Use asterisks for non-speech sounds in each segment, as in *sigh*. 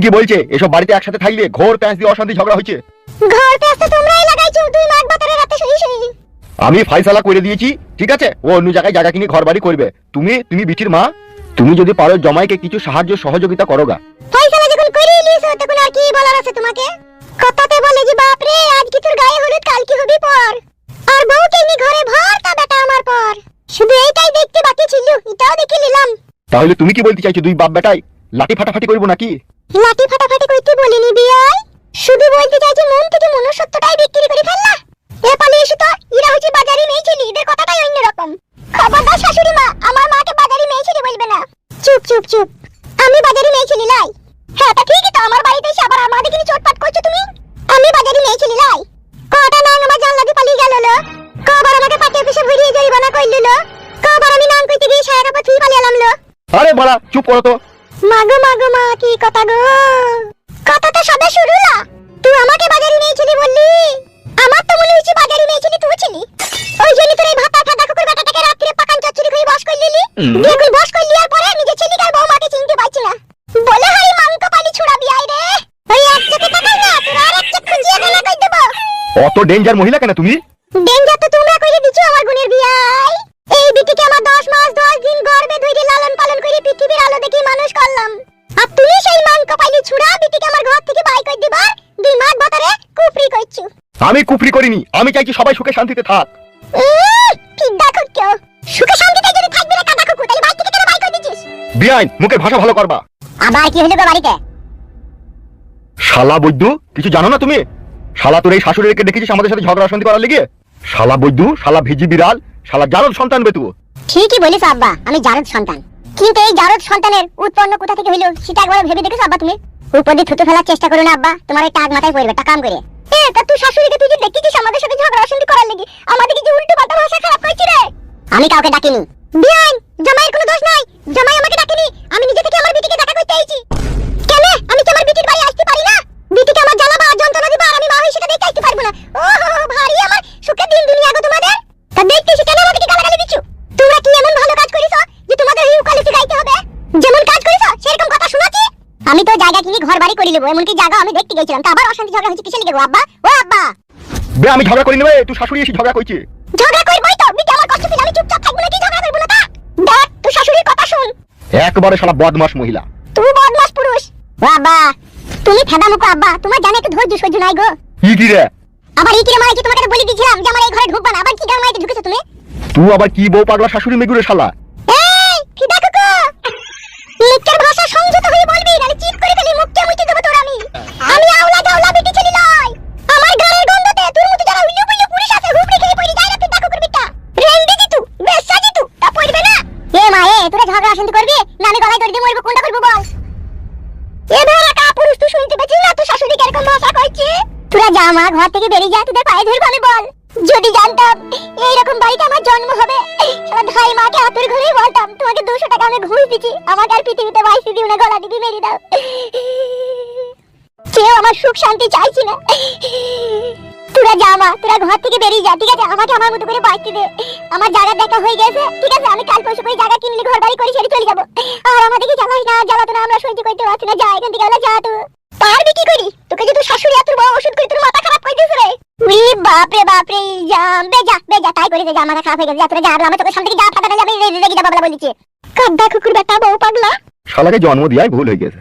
ঠিকই বলছে এসব বাড়িতে একসাথে থাকলে ঘোর প্যাঁচ দিয়ে অশান্তি ঝগড়া হচ্ছে। ঘর পেস্তে তোমরাই লাগাইছো দুই মাঘ বাতারে রাতে শুই শুই। আমি ফাইসালা করে দিয়েছি ঠিক আছে? ও অন্য জায়গায় জায়গা কিনে ঘর বাড়ি করবে। তুমি তুমি বিটির মা তুমি যদি পারো জমাইকে কিছু সাহায্য সহযোগিতা করোগা। ফয়সালা যখন করিয়ে নিয়েছো তখন আর কি বলার আছে তোমাকে? কথাতে বলে যে বাপ রে আজ কি তোর গায়ে হলুদ কাল কি হবি পর। আর বউকে নি ঘরে ভর তা বেটা আমার পর। শুধু এইটাই দেখতে বাকি ছিল এটাও দেখে নিলাম। তাহলে তুমি কি বলতে চাইছো দুই বাপ বেটাই? লাঠি ফাটাফাটি করব নাকি? লাঠি ফাটাফাটি কইতে বলিনি বিয়াই। শুধু বলতে চাইছি মন থেকে মনুষ্যত্বটাই বিক্রি করে ফেললা। এ পালে এসে তো ইরা হচ্ছে বাজারে মেয়ে ছেলে এদের কথাটাই অন্যরকম। খবরদার শাশুড়ি মা, আমার মাকে বাজারে মেয়ে ছেলে বলবে না। চুপ চুপ চুপ। আমি বাজারে মেয়ে ছেলে লাই। হ্যাঁ তা ঠিকই তো, আমার বাড়িতে এসে আবার আমাদের কিনে চোটপাট করছ তুমি? আমি বাজারে মেয়ে ছেলে লাই। কটা নাং আমার জানলা দিয়ে পালিয়ে গেল লো। কবার আমাকে পাটি অফিসে ভরিয়ে জরিমানা করল লো। কবার আমি নাং কইতে গিয়ে সায়া কাপড় থুই পালিয়ে এলাম লো। আরে বড়া, চুপ করো তো। মাগো মাগো মা কি কথা গো? কথা তো সবে শুরু না। তুই আমাকে বাজারে নিয়েছিলি বললি? আমার তো মনে হচ্ছে বাজারে নিয়েছিলি তুই ছিলি ওই জন্য তোর এই ভাতা ফাটা কুকুর বেটাটাকে রাত্রে পাকান চচ্চড়ি করে বস করলি দিয়ে কই বস করলি আর পরে নিজে ছেলেকে আর বৌমাকে চিনতে পারছি না। বলে হারি মাংক পালি ছুড়াবি আই রে। ওই এক চোখে তাকাই না তোর আর এক চোখ খুঁজিয়ে দেনা কই দেবো? অত ডেঞ্জার মহিলা কেন তুমি? ডেঞ্জার তো তোমরা কইরে দিছো আমার গুণের বিয়াই আমি কুফরি করিনি আমি চাইছি সবাই সুখে শান্তিতে থাক। উম, ঠিক দেখো সুখে শান্তিতে যদি থাকবি না কাদা কুকু তাহলে বাই থেকে কেন বাই কই দিছিস বিআইন মুখের ভাষা ভালো করবা। আবার কি হলো বাড়িতে? শালা বৈদ্যু কিছু জানো না তুমি? শালা তোর এই শাশুড়িকে দেখেছিস আমাদের সাথে ঝগড়া অশান্তি করার লেগে? শালা বৈদ্যু শালা ভিজি বিড়াল শালা জারদ সন্তান ঠিকই বলিস আব্বা আমি জারদ সন্তান। কিন্তু এই জারদ সন্তানের উৎপন্ন কোথা থেকে হইল সেটা একবার ভেবে দেখেছ আব্বা তুমি? উপর দিয়ে থুতু ফেলার চেষ্টা করো না আব্বা তোমার এই টাক মাথায় পড়বে টা কাম করে। তা তুই শাশুড়িকে তুই সাথে করার উল্টো ভাষা খারাপ আমি কাউকে ডাকিনি। বিয়ান জামাইয়ের কোনো দোষ নাই। জামাই আমাকে ডাকেনি, আমি নিজে থেকে আমার বিটিকে দেখা করতে আইছি কেন? আমি কি আমার বিটির বাড়ি আসতে পারি না বিটিকে আমার জ্বালাবা যন্ত্রণা দিবা আর আমি মা হই সেটা দেখতে আসতে পারব না ও ভারী আমার সুখের দিন দুনিয়া গো তোমাদের তা দেখতেছি কেন আমাদেরকে গালাগালি দিচ্ছ তোমরা কি এমন ভালো কাজ করেছ যে তোমাদের এই উকালতি গাইতে হবে যেমন কাজ করেছ সেরকম কথা শোনাচ্ছি আমি তো জায়গা কিনে ঘর বাড়ি করে নেব এমনকি জায়গা আমি দেখতে গেছিলাম তা আবার অশান্তি ঝগড়া হচ্ছে কিসের লিগে গো আব্বা? ও আব্বা! বে আমি ঝগড়া করি নেবে তুই শাশুড়ি এসে ঝগড়া করছি ঝগড়া করবই তো বিটি আমার কষ্ট পেলে আমি চুপচাপ থাকব নাকি ঝগড়া করব না তা? দেখ তুই শাশুড়ির কথা শুন। একবারে শালা বদমাস মহিলা। তুই বদমাস পুরুষ। ও আব্বা তুমি ফেদা মুখো আব্বা তোমার জানে একটু ধৈর্য সহ্য নাই গো। কি কি রে? আবার এই মারাই কি তোমাকে বলে দিয়েছিলাম যে আমার এই ঘরে ঢুকবা না আবার কি গান মারাইতে ঢুকেছো তুমি? তুই আবার কি বউ পাগলা শাশুড়ি মেগুরে শালা? তোরা ঝগড়া শান্তি করবি? না, আমি গলায় দড়ি দিয়ে মরবো। কোনটা করব বল? এ কা পুরুষ তুই শুনতে পেয়েছিস না? তোর শাশুড়ি কীরকম ভাষা কইছে তোরা যা মা, ঘর থেকে বেরিয়ে যা, তোদের পায়ে ধরবো আমি, বল। যদি জানতাম এইরকম বাড়িতে আমার জন্ম হবে, সারা ধাই মাকে হাতের ঘরেই বলতাম, তোমাকে দুশো টাকা আমি ঘুষ দিচ্ছি আমাকে আর পৃথিবীতে বাইসি দিও না, গলা দিবি, মেরে দাও। কেউ আমার সুখ শান্তি চাইছি না। তোরা যা মা, তোরা ঘর থেকে বেরিয়ে যা, ঠিক আছে? আমাকে আমার মতো করে বাঁচতে দে। আমার জায়গা দেখা হয়ে গেছে, ঠিক আছে? আমি কাল পরশু করে জায়গা কিনলে ঘর বাড়ি করে সেরে চলে যাব। আর আমাদেরকে জ্বালাই না, জ্বালাতো না, আমরা সহ্য করতে পারছি না। যা, এখান থেকে যা তো। পারবি কি করি? তোকে যে তোর শাশুড়ি এত বড় ওষুধ করে তোর মাথা খারাপ করে দিয়েছে রে। উই বাপ রে বাপ রে যা বেজা বেজা তাই করে যা মাথা খারাপ হয়ে গেছে। যা, তোরা যা, আর আমার তোকে সামনে থেকে যা ফাটা যাবে, রেগে রেগে বাবলা বলেছে। কাদ্দা কুকুর বেটা, বউ পাগলা। শালাকে জন্ম দিয়াই ভুল হয়ে গেছে।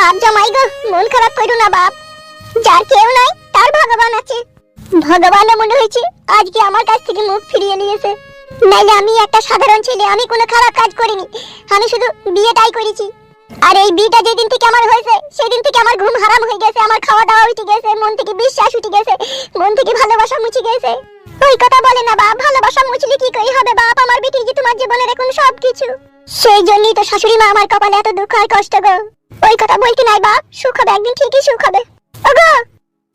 বাপ জামাই গো, মন খারাপ করো না বাপ। যার কেউ নাই, তার ভগবান আছে। ভগবানও মনে হয়েছে আজকে আমার কাছ থেকে মুখ ফিরিয়ে নিয়েছে। নাইলে আমি একটা সাধারণ ছেলে, আমি কোনো খারাপ কাজ করিনি। আমি শুধু বিয়েটাই করেছি। আর এই বিয়েটা যেদিন থেকে আমার হয়েছে, সেদিন থেকে আমার ঘুম হারাম হয়ে গেছে, আমার খাওয়া দাওয়া উঠে গেছে, মন থেকে বিশ্বাস উঠে গেছে, মন থেকে ভালোবাসা মুছে গেছে। ওই কথা বলে না বাপ, ভালোবাসা মুছলে কি করে হবে বাপ? আমার বেটি যে তোমার জীবনের এখন সব কিছু সেই জন্যই তো শাশুড়ি মা আমার কপালে এত দুঃখ আর কষ্ট গো। ওই কথা বলতে নাই বাপ। সুখ হবে একদিন ঠিকই সুখ হবে। ওগো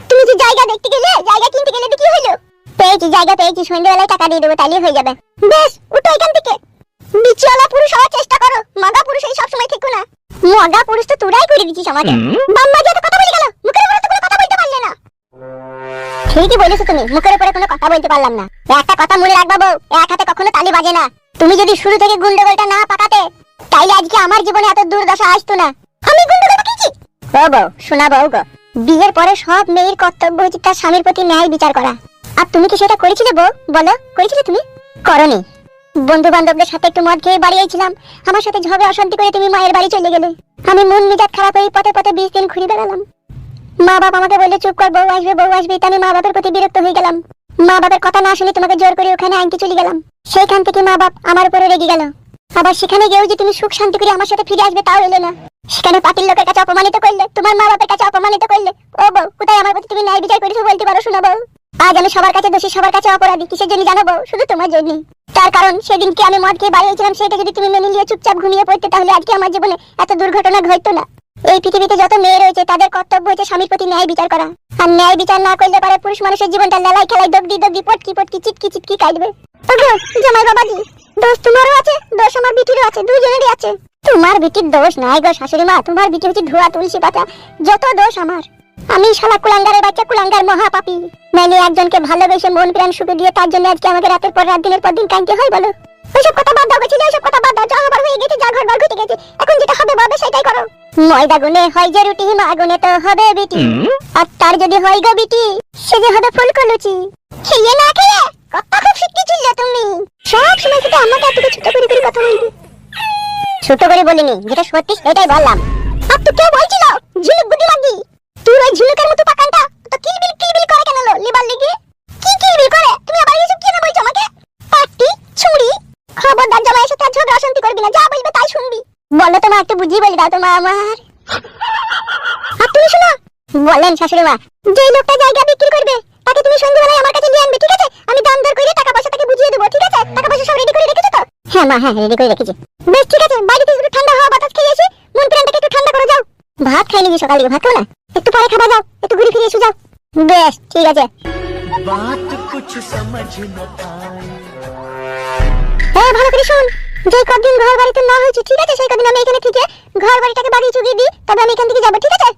তুমি যে জায়গা দেখতে গেলে জায়গা কিনতে গেলে কি হলো পেয়েছি জায়গা পেয়েছি সন্ধ্যেবেলায় টাকা দিয়ে দেবো তাহলেই হয়ে যাবে। বেশ উঠো এখান থেকে। বিচিওয়ালা পুরুষ হওয়ার চেষ্টা করো। মাগা পুরুষ এই সবসময় থেকো না। মগা পুরুষ তো তোরাই করে দিচ্ছিস আমাকে। বাম্মা যত কথা বলে গেল মুখের উপরে তো কোনো কথা বলতে পারলে না। ঠিকই বলেছ তুমি মুখের উপরে কোনো কথা বলতে পারলাম না। একটা কথা মনে রাখবা বউ এক হাতে কখনো তালি বাজে না। তুমি যদি শুরু থেকে গুন্ডগোলটা না পাকাতে তাইলে আজকে আমার জীবনে এত দুর্দশা আসতো না। আমি ও বউ শোনা বউ গো বিয়ের পরে সব মেয়ের কর্তব্য হচ্ছে তার স্বামীর প্রতি ন্যায় বিচার করা। আর তুমি কি সেটা করেছিলে বউ? বলো করেছিলে তুমি? করনি। বন্ধু বান্ধবদের সাথে একটু মদ খেয়ে বাড়ি আইছিলাম। আমার সাথে ঝগড়া অশান্তি করে তুমি মায়ের বাড়ি চলে গেলে। আমি মন মেজাজ খারাপ হয়ে পথে পথে বিশ দিন ঘুরে বেড়ালাম। মা বাবা আমাকে বললে চুপ কর বউ আসবে বউ আসবে। আমি মা বাবার প্রতি বিরক্ত হয়ে গেলাম। মা বাবার কথা না শুনে তোমাকে জোর করে ওখানে আনতে চলে গেলাম। সেইখান থেকে মা বাপ আমার উপরে রেগে গেল। আবার সেখানে গিয়েও যে তুমি সুখ শান্তি করে আমার সাথে ফিরে আসবে তাও এলে না। সেখানে পাতির লোকের কাছে অপমানিত করলে, তোমার মা বাবার কাছে অপমানিত করলে। ও বউ, কোথায় আমার প্রতি তুমি ন্যায় বিচার করেছ বলতে পারো শোনা বউ? আজ আমি সবার কাছে দোষী, সবার কাছে অপরাধী, কিসের জন্য জানো বউ? শুধু তোমার জন্য তার কারণ সেদিনকে আমি মদ খেয়ে বাড়ি সেটা যদি তুমি মেনে নিয়ে চুপচাপ ঘুমিয়ে পড়তে, তাহলে আজকে আমার জীবনে এত দুর্ঘটনা ঘটতো না। এই পৃথিবীতে যত মেয়ে রয়েছে, তাদের কর্তব্য হচ্ছে স্বামীর প্রতি ন্যায় বিচার করা। আর ন্যায় বিচার না করলে পারে পুরুষ মানুষের জীবনটা লালাই খেলায় দগদি দগদি পটকি পটকি চিটকি চিটকি কাটবে। ওগো, জামাই বাবাজি, দোষ তোমারও আছে, দোষ আমার বিটিরও আছে, দুজনেরই আছে। তোমার বিটির দোষ নাই গো শাশুড়ি মা, তোমার বিটি হচ্ছে ধোয়া তুলসী পাতা, যত দোষ আমার। আমি শালা কুলাঙ্গারের বাচ্চা, কুলাঙ্গার মহাপাপী। মানে একজনকে ভালোবেসে মন প্রাণ সুখে দিয়ে তার জন্য আজকে আমাকে রাতের পর রাত, দিনের পর দিন কাঁদতে হয় বলো? ওইসব কথা বাদ দাও ছিল ওইসব কথা বাদ দাও। যা হবার হয়ে গেছে, যা ঘরবার ঘটে গেছে, এখন যেটা হবে বাবা সেটাই করো। ময়দা গুনে হয় যে রুটি মা গুনে তো হবে বিটি। আর তার যদি হয় গো বিটি সে যে হবে ফুলকো লুচি। খেয়ে না খেয়ে কত খুব শিখতে ছিল তুমি। সব সময় শুধু আমাকে এত ছোট করে করে কথা বলবি। ছোট করে বলিনি যেটা সত্যি সেটাই বললাম। আর তো কে বলছিল ঝিনুক বুদ্ধি লাগি তুই ওই ঝিনুকের মতো পাকানটা তো কিলবিল কিলবিল করে কেন লো লিবার লিগে কি কিলবিল করে তুমি আবার এসব কি না বলছো আমাকে পাটি ছুরি খবরদার জামাইয়ের সাথে আর ঝগড়া অশান্তি করবি না যা বলবে তাই শুনবি বলো তোমার একটু বুঝিয়ে বলে দাও তো আমার। আর তুমি বলেন শাশুড়ি মা যে লোকটা জায়গা বিক্রি করবে তাকে তুমি সন্ধ্যাবেলায় আমার কাছে নিয়ে আনবে ঠিক আছে? আমি দাম দর করে টাকা পয়সা তাকে বুঝিয়ে দেবো ঠিক আছে? টাকা পয়সা সব রেডি করে রেখেছো তো? হ্যাঁ মা হ্যাঁ, হ্যাঁ রেডি করে রেখেছি। বেশ ঠিক আছে বাড়িতে একটু ঠান্ডা হওয়া বাতাস খেয়ে এসে মন প্রাণটাকে একটু ঠান্ডা করে যাও। ভাত খাই নিবি সকালে ভাত খাও না? একটু পরে খাবা যাও একটু ঘুরে ফিরে এসে যাও। বেশ ঠিক আছে। বাত কুছ সমঝ না আয় হ্যাঁ ভালো করে শোন। যে কদিন ঘর বাড়িতে না হয়েছে, ঠিক আছে, সেই কদিন আমি এখানে থেকে ঘর বাড়িটাকে বাড়ি চুকিয়ে দিই, তবে আমি এখান থেকে যাব, ঠিক আছে?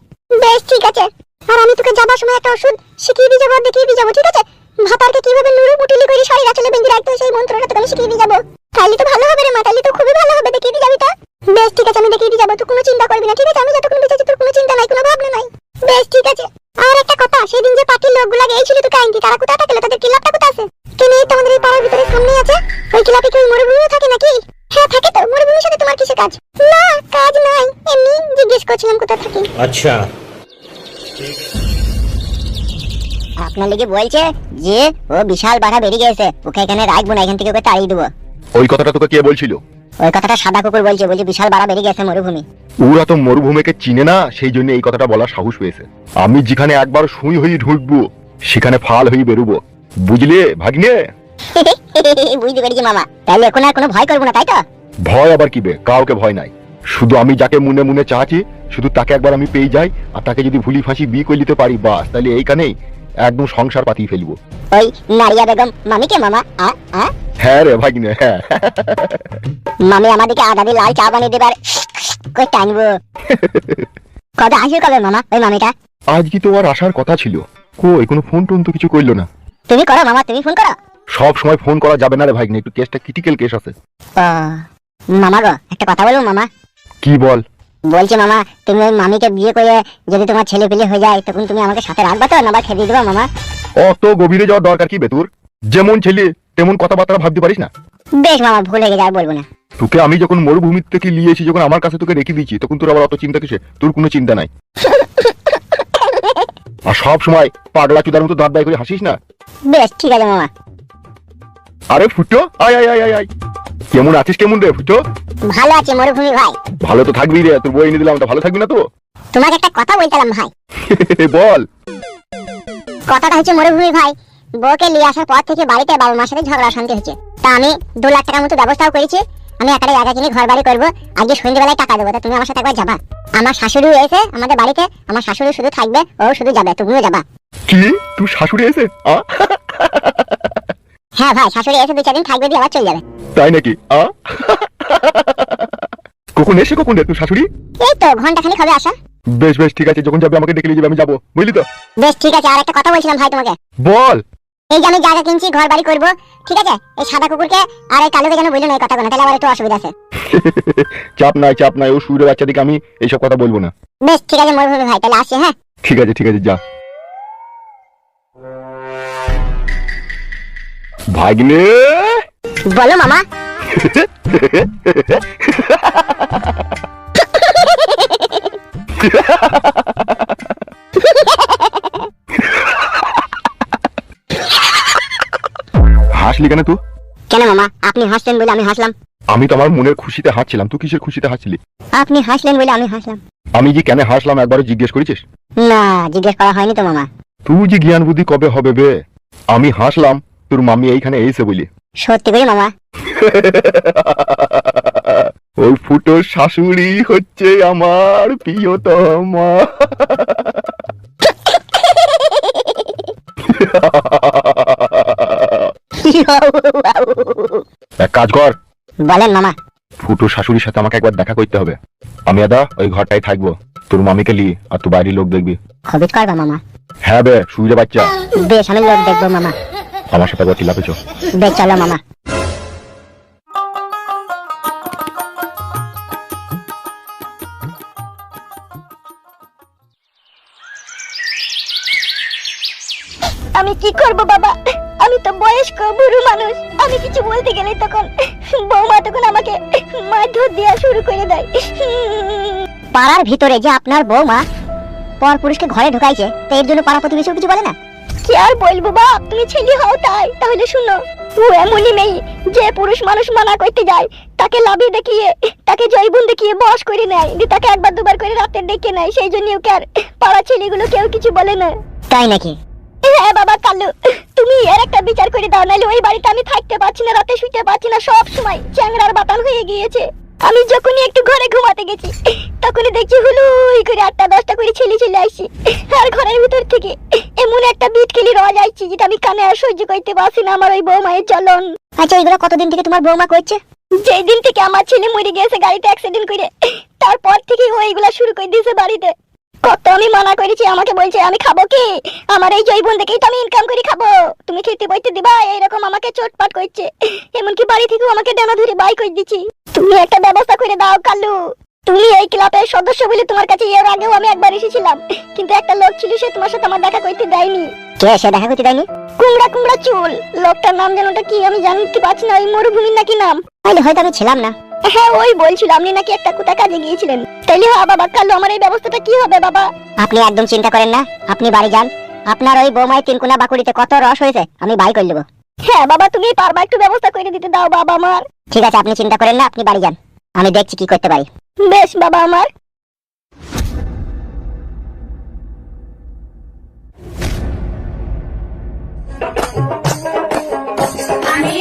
বেশ, ঠিক আছে। আর আমি তোকে যাবার সময় একটা ওষুধ শিখিয়ে দিয়ে যাব দেখিয়ে দিয়ে যাব, ঠিক আছে? ভাতারকে কীভাবে নুরু মুটিলি করে শাড়ির আঁচলে বেঁধে রাখতে সেই মন্ত্রটা তোকে আমি শিখিয়ে দিয়ে যাব। তাহলে তো ভালো হবে রে মা তাহলে তো খুবই ভালো হবে, দেখিয়ে দিয়ে যাবি তা বেশ, ঠিক আছে, আমি দেখিয়ে দিয়ে যাব, তুই কোনো চিন্তা করবি না, ঠিক আছে? আমি যতক্ষণ বেঁচে তোর কোনো চিন্তা নাই, কোনো ভাবনা নাই। বেশ, ঠিক আছে। আর একটা কথা, সেদিন যে পার্টির লোকগুলা গিয়েছিল তোকে আইনতি তারা কোথায় থাকলে তাদের ক্লাবটা কোথায় আছে? কেন এই তো আমাদের এই পাড়ার ভিতরে সামনে আছে? ওই ক্লাবে কি ওই তোমার কিছু কাজ? না কাজ নাই। এমনি জিজ্ঞেস করছিলাম কোথা থাকি। আচ্ছা। আপনার লিগে বলছে যে ও বিশাল বাধা বেরিয়ে গেছে। ওকে এখানে রাখব না এখান থেকে ওকে তাড়িয়ে দেবো। ওই কথাটা তোকে কে বলছিল? ওই কথাটা সাদা কুকুর বলছে বলছে বিশাল বাড়া বেরিয়ে গেছে মরুভূমি। ওরা তো মরুভূমিকে চিনে না সেই জন্য এই কথাটা বলার সাহস হয়েছে আমি যেখানে একবার শুই হই ঢুকবো সেখানে ফাল হই বেরোবো। বুঝলে ভাগিনে? *laughs* বুঝতে পেরেছি মামা। তাহলে এখন আর কোনো ভয় করব না তাই তো? ভয় আবার কি বে কাউকে ভয় নাই। শুধু আমি যাকে মনে মনে চাচ্ছি শুধু তাকে একবার আমি পেয়ে যাই আর তাকে যদি ভুলি ফাঁসি বিয়ে করে নিতে পারি বাস তাহলে এইখানেই একদম সংসার পাতিয়ে ফেলব। ওই নারিয়া বেগম মামিকে মামা আ আ? হ্যাঁ রে ভাগ্নে হ্যাঁ। মামি আমাদেরকে আদা দিয়ে লাল চা বানিয়ে দেবার কই টানবো? কবে আসবে কবে মামা ওই মামিটা? আজ কি তোমার আসার কথা ছিল। কই কোনো ফোন টোন তো কিছু করল না। তুমি করো মামা তুমি ফোন করো। সব সময় ফোন করা যাবে না রে ভাগ্নে একটু কেসটা ক্রিটিক্যাল কেস আছে। ও মামা গো একটা কথা বলব মামা? কি বল? বলছি মামা তুমি ওই মামিকে বিয়ে করে যদি তোমার ছেলে পেলে হয়ে যায় তখন তুমি আমাকে সাথে রাখবা তো না খেয়ে দিয়ে দেবো মামা। অত গভীরে যাওয়ার দরকার কি বেতুর যেমন ছেলে তেমন কথাবার্তা ভাবতে পারিস না? বেশ মামা ভুল হয়ে আর বলব না। তোকে আমি যখন মরুভূমি থেকে নিয়ে এসেছি যখন আমার কাছে তোকে রেখে দিয়েছি তখন তোর আবার অত চিন্তা কিসে তোর কোনো চিন্তা নাই। আর সব সময় পাগলা চুদার মতো দাঁত দায় করে হাসিস না? বেশ ঠিক আছে মামা। আরে ফুটো আয় আয় আয় আয় আয়। কেমন আছিস কেমন রে ফুটো ভালো আছে মরুভূমি ভাই। ভালো তো থাকবি রে তোর বই এনে দিলাম তো ভালো থাকবি না তো? তোমাকে একটা কথা বলতাম ভাই। *laughs* বল। কথাটা হচ্ছে মরুভূমি ভাই বউকে নিয়ে আসার পর থেকে বাড়িতে বাবা মার সাথে ঝগড়া শান্তি হচ্ছে। তা আমি দু লাখ টাকার মতো ব্যবস্থাও করেছি আমি একারে জায়গা কিনে ঘর বাড়ি করব আজকে সন্ধ্যেবেলায় টাকা দেবো তা তুমি আমার সাথে একবার যাবা। আমার শাশুড়ি এসে আমাদের বাড়িতে আমার শাশুড়ি শুধু থাকবে ও শুধু যাবে তুমিও যাবা। কি? তুই শাশুড়ি এসে? *laughs* হ্যাঁ ভাই শাশুড়ি এসে দু চার দিন থাকবে দিয়ে আবার চলে যাবে। তাই নাকি? আ? কখন এসে কখন রে তুই শাশুড়ি? এই তো ঘণ্টা খানিক হবে আসা বেশ বেশ ঠিক আছে যখন যাবে আমাকে ডেকে নিয়ে যাবে আমি যাব বুঝলি তো? বেশ ঠিক আছে আর একটা কথা বলছিলাম ভাই তোমাকে। বল। এই যে আমি জায়গা কিনছি ঘর বাড়ি করব ঠিক আছে? এই সাদা কুকুরকে আর এই কালোকে যেন বলল না এই কথাগুলো তাহলে আবার একটু অসুবিধা আছে। *laughs* চাপ নাই চাপ নাই ও সুরের বাচ্চা দিকে আমি এইসব কথা বলব না। বেশ ঠিক আছে মরুভূমি ভাই তাহলে আসি হ্যাঁ? ঠিক আছে ঠিক আছে যা। ভাগ্নে? বলো মামা। হাসলি কেন তুই? কেন মামা? আপনি হাসলেন বলে আমি হাসলাম। আমি তো আমার মনের খুশিতে হাসছিলাম। তুই কিসের খুশিতে হাসছিলি? আপনি হাসলেন বলে আমি হাসলাম। আমি যে কেন হাসলাম একবারও জিজ্ঞেস করেছিস? না জিজ্ঞেস করা হয়নি তো মামা। তুই যে জ্ঞান বুদ্ধি কবে হবে বে? আমি হাসলাম। তোর মামি এইখানে এসে বলি। সত্যি করে মামা? *laughs* ওই ফুটো শাশুড়ি হচ্ছে আমার প্রিয়তমা। *laughs* এক কাজ কর। বলেন মামা। ফুটো শাশুড়ির সাথে আমাকে একবার দেখা করতে হবে। আমি আদা ওই ঘরটাই থাকব। তোর মামিকে লি আর তুই বাইরের লোক দেখবি। খবিত করবা মামা? হ্যাঁ বে সুবিধা বাচ্চা বেশ আমি লোক দেখব মামা। আমার সাথে চিল্লাপেছ বেশ, চলো, মামা। আমি কি করব, বাবা? আমি তো বয়স্ক, বুড়ো মানুষ। আমি কিছু বলতে গেলে তখন বৌমা তখন আমাকে মারধর দেওয়া শুরু করে দেয়। পাড়ার ভিতরে যে আপনার বৌমা পর পুরুষকে ঘরে ঢুকাইছে, তো এর জন্য পাড়া প্রতিবেশী কিছু বলে না? কি আর বলব বাপ? তুমি ছেলে হও তাই। তাহলে শুনো ও এমনই মেয়ে যে পুরুষ মানুষ মানা করতে যায় তাকে লাভি দেখিয়ে তাকে জৈবুন দেখিয়ে বস করে নেয় দিয়ে তাকে একবার দুবার করে রাতে ডেকে নেয় সেই জন্য ওকে আর পাড়া ছেলেগুলো কেউ কিছু বলে না। তাই নাকি? হ্যাঁ বাবা কালু তুমি এর একটা বিচার করে দাও নাহলে ওই বাড়িতে আমি থাকতে পারছি না রাতে শুতে পারছি না সব সময় চ্যাংড়ার বাতান হয়ে গিয়েছে। আমি যখনই একটু ঘরে ঘুমাতে গেছি তখনই দেখছি হুলুই করে আটটা দশটা করে ছেলে চলে আসছি আর ঘরের ভিতর থেকে এমন একটা বিট খেলি রওয়া যাচ্ছি যেটা আমি কানে আর সহ্য করতে পারছি না আমার ওই বৌমায়ের চলন। আচ্ছা এগুলো কতদিন থেকে তোমার বৌমা করছে? যেই দিন থেকে আমার ছেলে মরে গিয়েছে গাড়িতে অ্যাক্সিডেন্ট করে তারপর থেকে ও এইগুলা শুরু করে দিয়েছে বাড়িতে। কত আমি মানা করেছি আমাকে বলছে আমি খাব কি? আমার এই জৈবন দেখেই তো আমি ইনকাম করে খাব। তুমি খেতে বইতে দিবা এইরকম আমাকে চোটপাট করছে। এমনকি বাড়ি থেকেও আমাকে ডানা ধরে বাই করে দিচ্ছি। তুমি একটা ব্যবস্থা করে দাও কালু। তুমি এই ক্লাবের সদস্য বলে তোমার কাছে এর আগেও আমি একবার এসেছিলাম। কিন্তু একটা লোক ছিল সে তোমার সাথে আমার দেখা করতে দেয়নি কে সে দেখা করতে দেয়নি কুমড়া কুমড়া চুল। লোকটার নাম যেন ওটা কি? আমি জানতে পারছি না ওই মরুভূমির নাকি নাম। তাহলে হয়তো আমি ছিলাম না। হ্যাঁ ওই বলছিল আপনি নাকি একটা কোথা কাজে গিয়েছিলেন। তাইলে হ্যাঁ বাবা কালু আমার এই ব্যবস্থাটা কি হবে বাবা? আপনি একদম চিন্তা করেন না আপনি বাড়ি যান। আপনার ওই বৌমায় তিনকুনা বাকুড়িতে কত রস হয়েছে আমি বাই করে দেবো। হ্যাঁ বাবা তুমি পারবা একটু ব্যবস্থা করে দিতে দাও বাবা আমার। ঠিক আছে আপনি চিন্তা করেন না আপনি বাড়ি যান। আমি দেখছি কি করতে পারি। বেশ বাবা আমার। আমি